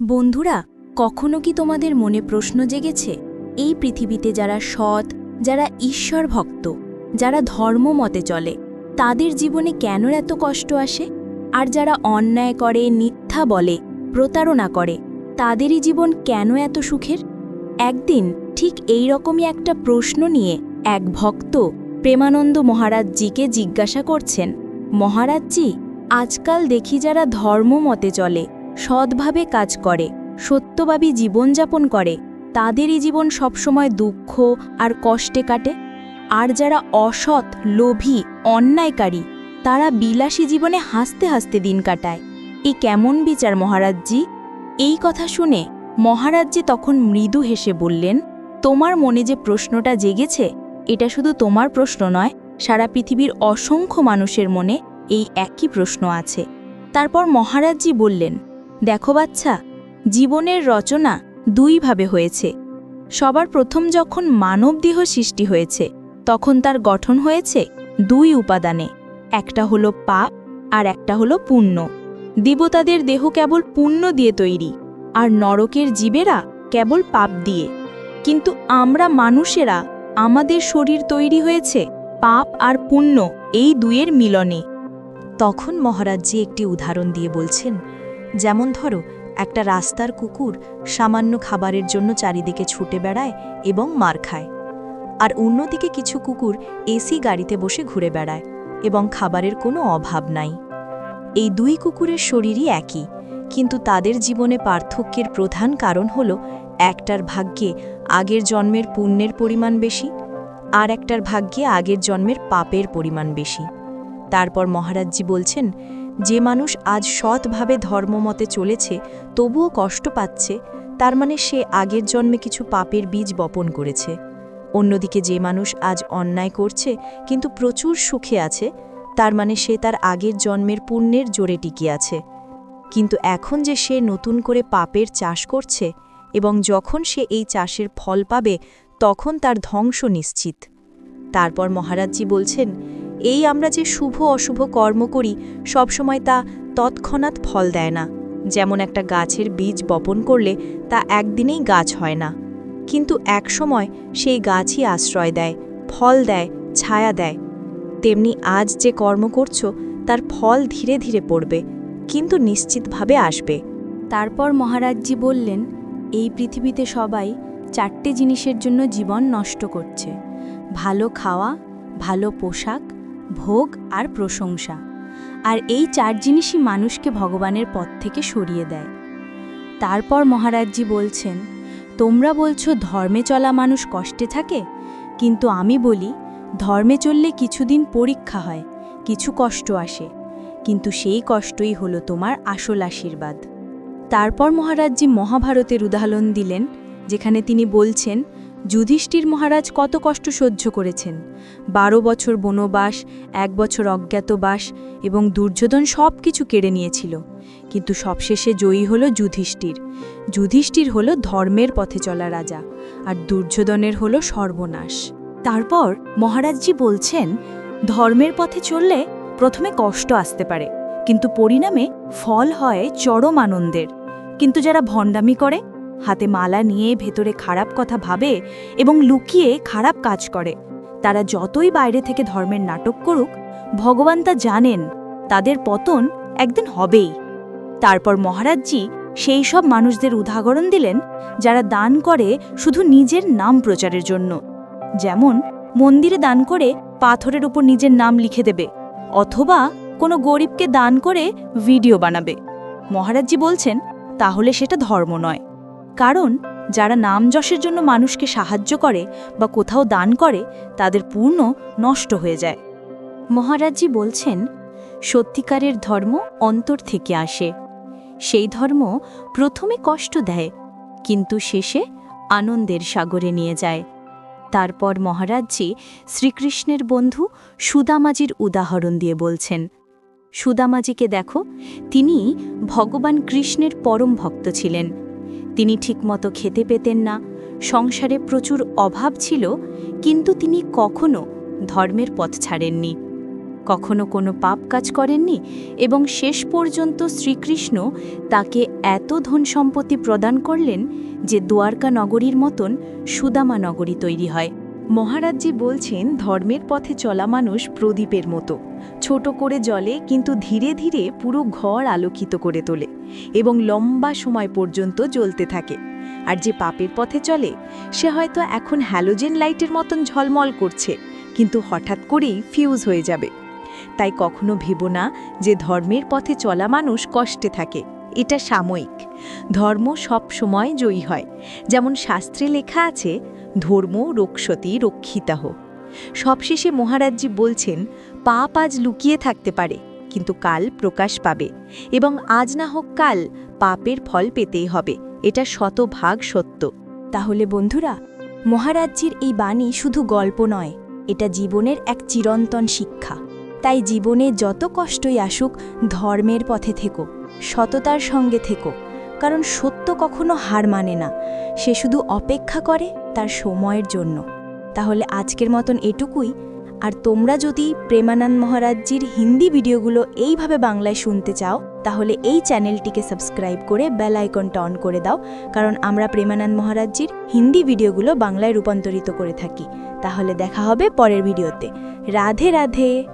বন্ধুরা, কখনো কি তোমাদের মনে প্রশ্ন জেগেছে? এই পৃথিবীতে যারা সৎ, যারা ঈশ্বর ভক্ত যারা ধর্ম মতে চলে, তাদের জীবনে কেন এত কষ্ট আসে? আর যারা অন্যায় করে, মিথ্যা বলে, প্রতারণা করে, তাদেরই জীবন কেন এত সুখের? একদিন ঠিক এই রকমই একটা প্রশ্ন নিয়ে এক ভক্ত প্রেমানন্দ মহারাজজিকে জিজ্ঞাসা করছেন, মহারাজজি, আজকাল দেখি যারা ধর্ম মতে চলে সৎভাবে কাজ করে, সত্যভাবী জীবনযাপন করে, তাদেরই জীবন সবসময় দুঃখ আর কষ্টে কাটে। আর যারা অসৎ, লোভী, অন্যায়কারী, তারা বিলাসী জীবনে হাসতে হাসতে দিন কাটায়। এ কেমন বিচার মহারাজজি? এই কথা শুনে মহারাজজি তখন মৃদু হেসে বললেন, তোমার মনে যে প্রশ্নটা জেগেছে, এটা শুধু তোমার প্রশ্ন নয়, সারা পৃথিবীর অসংখ্য মানুষের মনে এই একই প্রশ্ন আছে। তারপর মহারাজজি বললেন দেখো বাচ্চা, জীবনের রচনা দুইভাবে হয়েছে। সবার প্রথম যখন মানবদেহ সৃষ্টি হয়েছে, তখন তার গঠন হয়েছে দুই উপাদানে, একটা হলো পাপ আর একটা হলো পুণ্য। দেবতাদের দেহ কেবল পুণ্য দিয়ে তৈরি, আর নরকের জীবেরা কেবল পাপ দিয়ে। কিন্তু আমরা মানুষেরা, আমাদের শরীর তৈরি হয়েছে পাপ আর পুণ্য এই দুয়ের মিলনে। তখন মহারাজজি একটি উদাহরণ দিয়ে বলছেন যেমন ধরো, একটা রাস্তার কুকুর সামান্য খাবারের জন্য চারিদিকে ছুটে বেড়ায় এবং মার খায়। আর অন্যদিকে কিছু কুকুর এসি গাড়িতে বসে ঘুরে বেড়ায় এবং খাবারের কোনো অভাব নাই। এই দুই কুকুরের শরীরই একই, কিন্তু তাদের জীবনে পার্থক্যের প্রধান কারণ হল একটার ভাগ্যে আগের জন্মের পুণ্যের পরিমাণ বেশি আর একটার ভাগ্যে আগের জন্মের পাপের পরিমাণ বেশি। তারপর মহারাজজি বলছেন যে মানুষ আজ সৎভাবে ধর্মমতে চলেছে, তবুও কষ্ট পাচ্ছে, তার মানে সে আগের জন্মে কিছু পাপের বীজ বপন করেছে। অন্যদিকে যে মানুষ আজ অন্যায় করছে, কিন্তু প্রচুর সুখে আছে, তার মানে সে তার আগের জন্মের পুণ্যের জোরে টিকে আছে। কিন্তু এখন যে সে নতুন করে পাপের চাষ করছে এবং যখন সে এই চাষের ফল পাবে, তখন তার ধ্বংস নিশ্চিত। তারপর মহারাজজি বলছেন এই আমরা যে শুভ অশুভ কর্ম করি, সবসময় তা তৎক্ষণাৎ ফল দেয় না। যেমন একটা গাছের বীজ বপন করলে তা একদিনেই গাছ হয় না। কিন্তু একসময় সেই গাছই আশ্রয় দেয়, ফল দেয়, ছায়া দেয়। তেমনি আজ যে কর্ম করছ, তার ফল ধীরে ধীরে পড়বে, কিন্তু নিশ্চিতভাবে আসবে। তারপর মহারাজজি বললেন, এই পৃথিবীতে সবাই চারটে জিনিসের জন্য জীবন নষ্ট করছে। ভালো খাওয়া, ভালো পোশাক ভোগ আর প্রশংসা। আর এই চার জিনিসই মানুষকে ভগবানের পথ থেকে সরিয়ে দেয়। তারপর মহারাজজি বলছেন, তোমরা বলছো ধর্মে চলা মানুষ কষ্টে থাকে? কিন্তু আমি বলি, ধর্মে চললে কিছুদিন পরীক্ষা হয়, কিছু কষ্ট আসে। কিন্তু সেই কষ্টই হলো তোমার আসল আশীর্বাদ। তারপর মহারাজজি মহাভারতের উদাহরণ দিলেন, যেখানে তিনি বলছেন যুধিষ্ঠির মহারাজ কত কষ্ট সহ্য করেছেন। বারো বছর বনবাস, এক বছর অজ্ঞাতবাস এবং দুর্যোধন সব কিছু কেড়ে নিয়েছিল। কিন্তু সবশেষে জয়ী হল যুধিষ্ঠির। যুধিষ্ঠির হল ধর্মের পথে চলা রাজা আর দুর্যোধনের হল সর্বনাশ। তারপর মহারাজজি বলছেন, ধর্মের পথে চললে প্রথমে কষ্ট আসতে পারে, কিন্তু পরিণামে ফল হয় চরম আনন্দের। কিন্তু যারা ভণ্ডামি করে হাতে মালা নিয়ে ভেতরে খারাপ কথা ভাবে এবং লুকিয়ে খারাপ কাজ করে। তারা যতই বাইরে থেকে ধর্মের নাটক করুক, ভগবান তা জানেন তাদের পতন একদিন হবেই। তারপর মহারাজজি সেই সব মানুষদের উদাহরণ দিলেন, যারা দান করে শুধু নিজের নাম প্রচারের জন্য। যেমন, মন্দিরে দান করে পাথরের উপর নিজের নাম লিখে দেবে, অথবা কোনো গরিবকে দান করে ভিডিও বানাবে। মহারাজজি বলছেন, তাহলে সেটা ধর্ম নয়। কারণ, যারা নাম যশের জন্য মানুষকে সাহায্য করে বা কোথাও দান করে, তাদের পূর্ণ নষ্ট হয়ে যায়। মহারাজজি বলছেন, সত্যিকারের ধর্ম অন্তর থেকে আসে। সেই ধর্ম প্রথমে কষ্ট দেয়, কিন্তু শেষে আনন্দের সাগরে নিয়ে যায়। তারপর মহারাজজি শ্রীকৃষ্ণের বন্ধু সুদামাজির উদাহরণ দিয়ে বলছেন, সুদামাজিকে দেখো, তিনি ভগবান কৃষ্ণের পরম ভক্ত ছিলেন। তিনি ঠিকমতো খেতে পেতেন না। সংসারে প্রচুর অভাব ছিল, কিন্তু তিনি কখনো ধর্মের পথ ছাড়েননি। কখনো কোনো পাপ কাজ করেননি এবং শেষ পর্যন্ত শ্রীকৃষ্ণ তাকে এত ধন সম্পত্তি প্রদান করলেন যে দ্বারকা নগরীর মতন সুদামা নগরী তৈরি হয়। মহারাজজি বলছেন, ধর্মের পথে চলা মানুষ প্রদীপের মতো। ছোট করে জলে কিন্তু ধীরে ধীরে পুরো ঘর আলোকিত করে তোলে এবং লম্বা সময় পর্যন্ত জ্বলতে থাকে। আর যে পাপের পথে চলে, সে হয়তো এখন হ্যালোজেন লাইটের মতন ঝলমল করছে, কিন্তু হঠাৎ করেই ফিউজ হয়ে যাবে। তাই কখনো ভেবো না যে ধর্মের পথে চলা মানুষ কষ্টে থাকে। এটা সাময়িক। ধর্ম সব সময় জয়ী হয়। যেমন শাস্ত্রে লেখা আছে ধর্ম রক্ষতি রক্ষিতাহ। সবশেষে মহারাজজি বলছেন, পাপ আজ লুকিয়ে থাকতে পারে, কিন্তু কাল প্রকাশ পাবে, এবং আজ না হোক কাল পাপের ফল পেতেই হবে, এটা শতভাগ সত্য। তাহলে বন্ধুরা, মহারাজ্যের এই বাণী শুধু গল্প নয়, এটা জীবনের এক চিরন্তন শিক্ষা। তাই জীবনে যত কষ্টই আসুক, ধর্মের পথে থেকো, সততার সঙ্গে থেকো। কারণ সত্য কখনো হার মানে না। সে শুধু অপেক্ষা করে তার সময়ের জন্য। তাহলে আজকের মতন এটুকুই। আর তোমরা যদি প্রেমানন্দ মহারাজ্যির হিন্দি ভিডিওগুলো এইভাবে বাংলায় শুনতে চাও, তাহলে এই চ্যানেলটিকে সাবস্ক্রাইব করে বেল আইকনটা অন করে দাও। কারণ আমরা প্রেমানন্দ মহারাজ্যির হিন্দি ভিডিওগুলো বাংলায় রূপান্তরিত করে থাকি। তাহলে দেখা হবে পরের ভিডিওতে। রাধে রাধে।